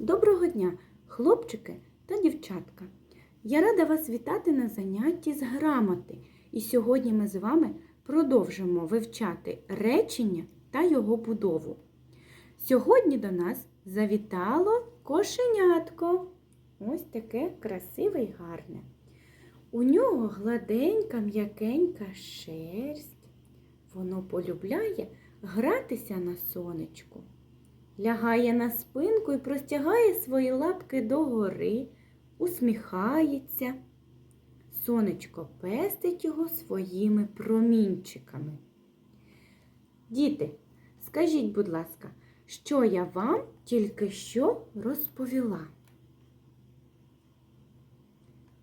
Доброго дня, хлопчики та дівчатка! Я рада вас вітати на занятті з грамоти. І сьогодні ми з вами продовжимо вивчати речення та його будову. Сьогодні до нас завітало кошенятко. Ось таке красиве й гарне. У нього гладенька, м'якенька шерсть. Воно полюбляє гратися на сонечку лягає на спинку і простягає свої лапки догори, усміхається. Сонечко пестить його своїми промінчиками. Діти, скажіть, будь ласка, що я вам тільки що розповіла?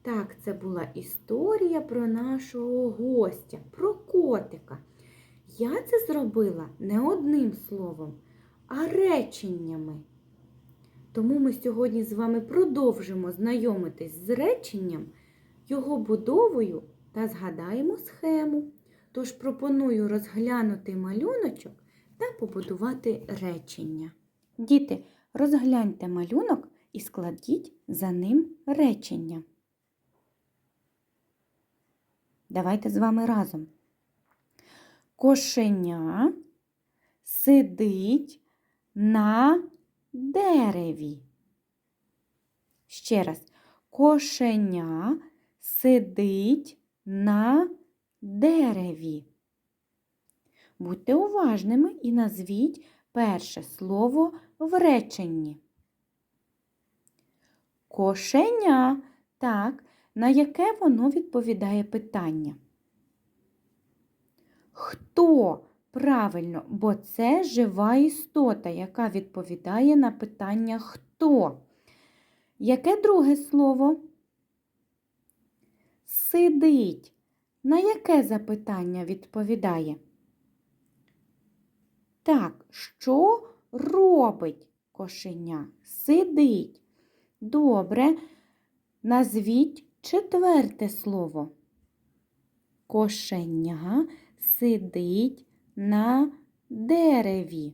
Так, це була історія про нашого гостя, про котика. Я це зробила не одним словом, а реченнями. Тому ми сьогодні з вами продовжимо знайомитись з реченням, його будовою та згадаємо схему. Тож пропоную розглянути малюночок та побудувати речення. Діти, розгляньте малюнок і складіть за ним речення. Давайте з вами разом. Кошеня сидить на дереві. Ще раз. Кошеня сидить на дереві. Будьте уважними і назвіть перше слово в реченні. Кошеня. Так, на яке воно відповідає питання? Хто Правильно, бо це жива істота, яка відповідає на питання хто. Яке друге слово? Сидить. На яке запитання відповідає? Так, що робить кошеня? Сидить. Добре. Назвіть четверте слово. Кошеня сидить на дереві.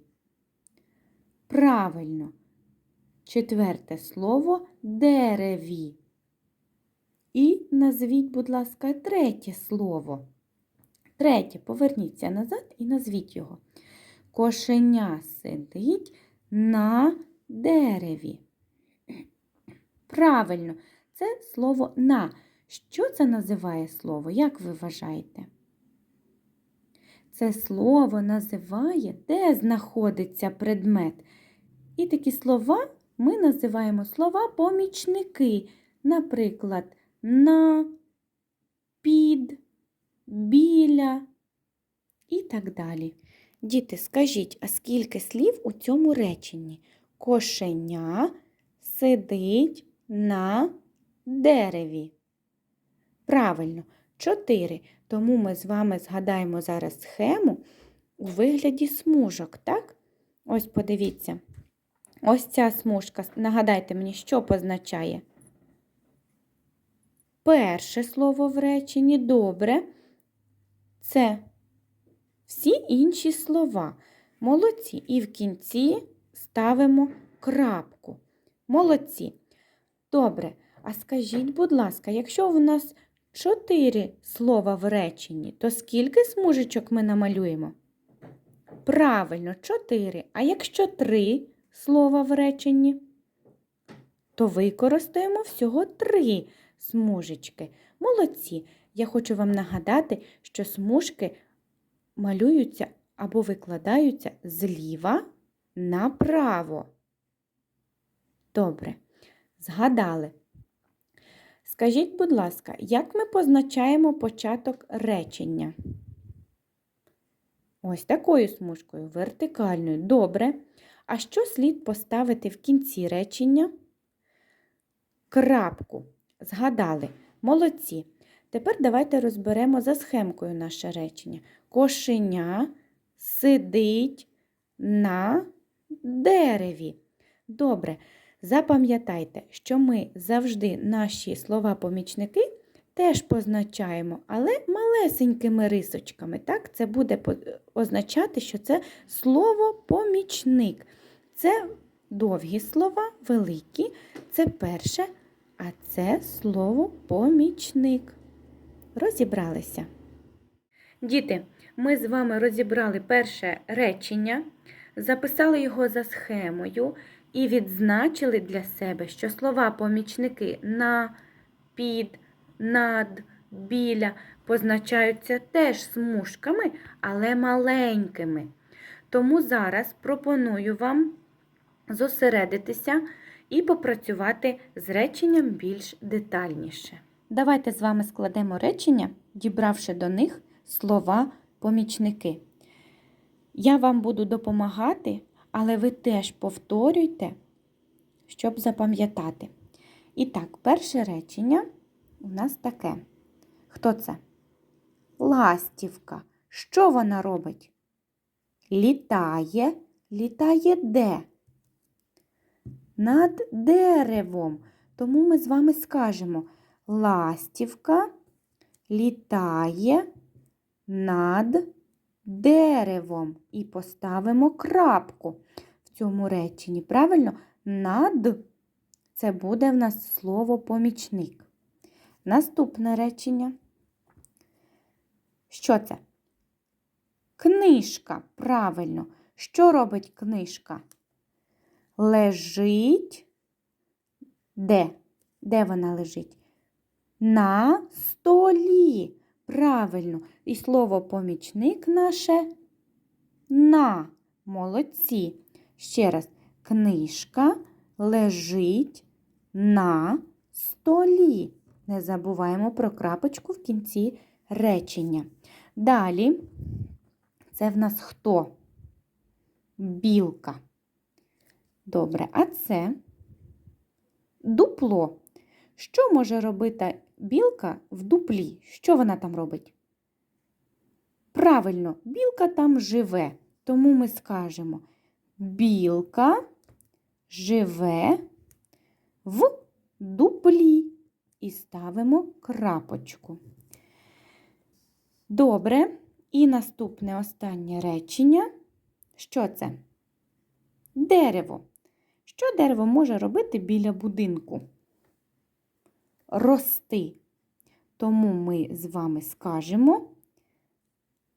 Правильно. Четверте слово дереві. І назвіть, будь ласка, третє слово. Третє, поверніться назад і назвіть його. Кошеня сидить на дереві. Правильно, це слово на. Що це називає слово? Як ви вважаєте? Це слово називає, де знаходиться предмет. І такі слова ми називаємо слова-помічники. Наприклад, на, під, біля і так далі. Діти, скажіть, а скільки слів у цьому реченні? Кошеня сидить на дереві. Правильно, чотири. Тому ми з вами згадаємо зараз схему у вигляді смужок, так? Ось подивіться. Ось ця смужка, нагадайте мені, що позначає? Перше слово в реченні добре. Це всі інші слова. Молодці. І в кінці ставимо крапку. Молодці. Добре. А скажіть, будь ласка, якщо в нас чотири слова в реченні, то скільки смужечок ми намалюємо? Правильно, чотири. А якщо три слова в реченні, то використаємо всього три смужечки. Молодці! Я хочу вам нагадати, що смужки малюються або викладаються зліва направо. Добре, згадали. Скажіть, будь ласка, як ми позначаємо початок речення? Ось такою смужкою, вертикальною. Добре. А що слід поставити в кінці речення? Крапку. Згадали. Молодці. Тепер давайте розберемо за схемкою наше речення. Кошеня сидить на дереві. Добре. Запам'ятайте, що ми завжди наші слова-помічники теж позначаємо, але малесенькими рисочками. Так? Це буде означати, що це слово помічник. Це довгі слова, великі це перше, а це слово помічник. Розібралися. Діти, ми з вами розібрали перше речення, записали його за схемою і відзначили для себе, що слова помічники на, під, над, біля позначаються теж смужками, але маленькими. Тому зараз пропоную вам зосередитися і попрацювати з реченням більш детальніше. Давайте з вами складемо речення, дібравши до них слова помічники. Я вам буду допомагати, але ви теж повторюйте, щоб запам'ятати. І так, перше речення у нас таке. Хто це? Ластівка. Що вона робить? Літає, літає де? Над деревом. Тому ми з вами скажемо ластівка літає над деревом. І поставимо крапку в цьому реченні. Правильно? Над це буде в нас слово помічник. Наступне речення. Що це? Книжка. Правильно. Що робить книжка? Лежить. Де? Де вона лежить? На столі. Правильно. І слово помічник наше на. Молодці. Ще раз. Книжка лежить на столі. Не забуваємо про крапочку в кінці речення. Далі, це в нас хто? Білка. Добре, а це дупло. Що може робити білка в дуплі? Що вона там робить? Правильно, білка там живе. Тому ми скажемо білка живе в дуплі і ставимо крапочку. Добре. І наступне останнє речення. Що це? Дерево. Що дерево може робити біля будинку? Рости. Тому ми з вами скажемо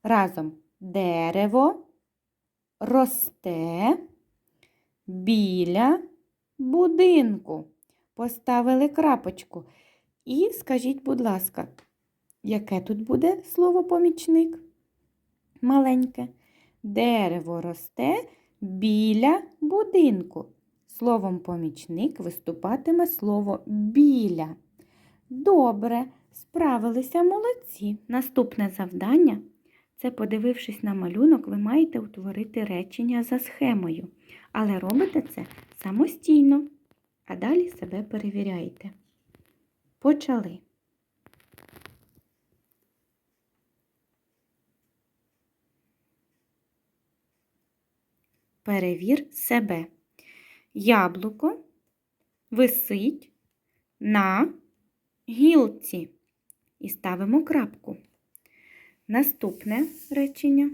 разом дерево росте біля будинку. Поставили крапочку. І скажіть, будь ласка, яке тут буде слово помічник? Маленьке. Дерево росте біля будинку. Словом помічник виступатиме слово біля. Добре, справилися молодці. Наступне завдання це, подивившись на малюнок, ви маєте утворити речення за схемою. Але робите це самостійно, а далі себе перевіряйте. Почали. Перевір себе. Яблуко висить на гілці. І ставимо крапку. Наступне речення.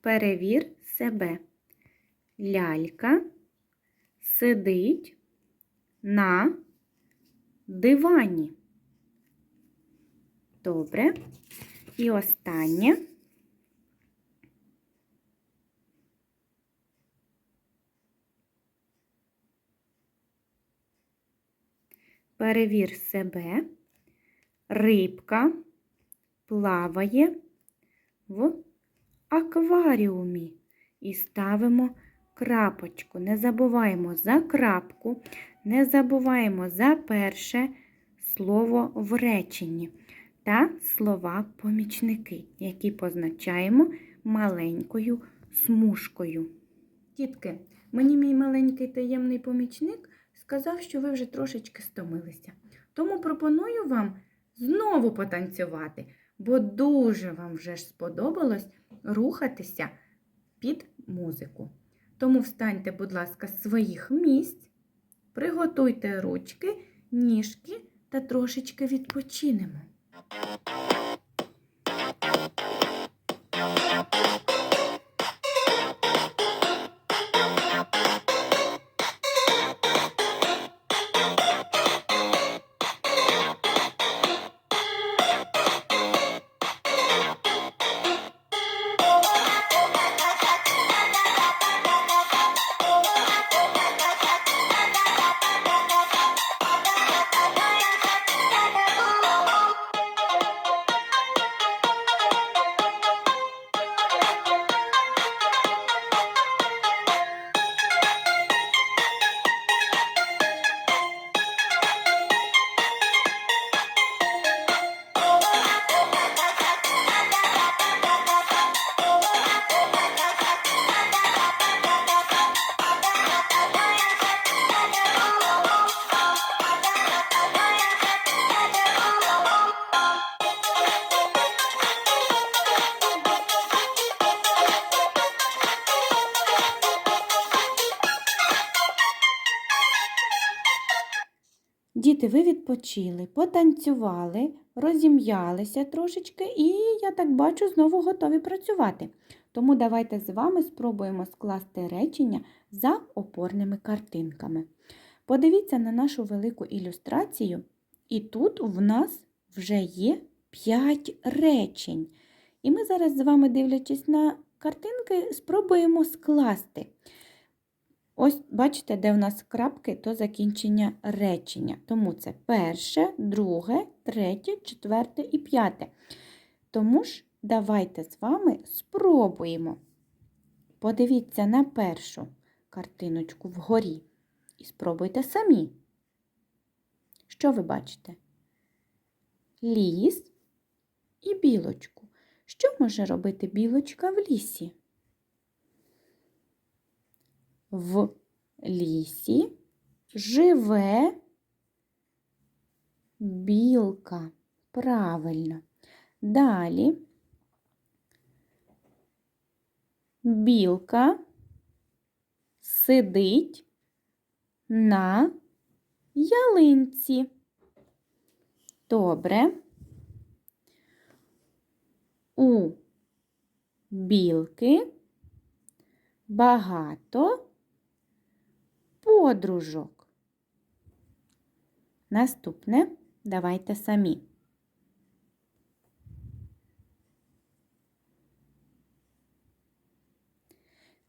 Перевір себе. Лялька сидить на дивані. Добре. І останнє. Перевір себе. Рибка плаває в акваріумі. І ставимо крапочку. Не забуваємо за крапку, не забуваємо за перше слово в реченні та слова-помічники, які позначаємо маленькою смужкою. Тітки, мені мій маленький таємний помічник сказав, що ви вже трошечки стомилися. Тому пропоную вам знову потанцювати, бо дуже вам вже ж сподобалось рухатися під музику. Тому встаньте, будь ласка, з своїх місць, приготуйте ручки, ніжки та трошечки відпочинемо. Відпочили, потанцювали, розім'ялися трошечки, і я так бачу, знову готові працювати. Тому давайте з вами спробуємо скласти речення за опорними картинками. Подивіться на нашу велику ілюстрацію, і тут в нас вже є 5 речень. І ми зараз з вами, дивлячись на картинки, спробуємо скласти. Ось бачите, де у нас крапки, то закінчення речення. Тому це перше, друге, третє, четверте і п'яте. Тому ж давайте з вами спробуємо. Подивіться на першу картиночку вгорі і спробуйте самі. Що ви бачите? Ліс і білочку. Що може робити білочка в лісі? В лісі живе білка. Правильно. Далі білка сидить на ялинці. Добре. У білки багато подружок. Наступне давайте самі.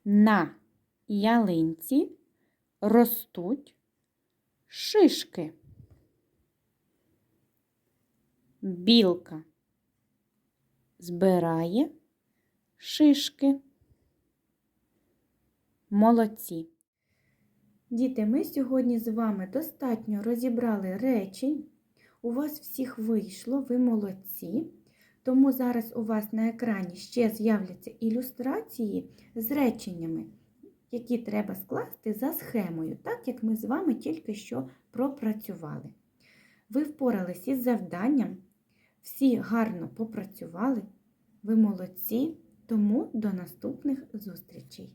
На ялинці ростуть шишки. Білка збирає шишки. Молодці. Діти, ми сьогодні з вами достатньо розібрали речень. У вас всіх вийшло, ви молодці. Тому зараз у вас на екрані ще з'являться ілюстрації з реченнями, які треба скласти за схемою, так як ми з вами тільки що пропрацювали. Ви впоралися із завданням, всі гарно попрацювали, ви молодці, тому до наступних зустрічей!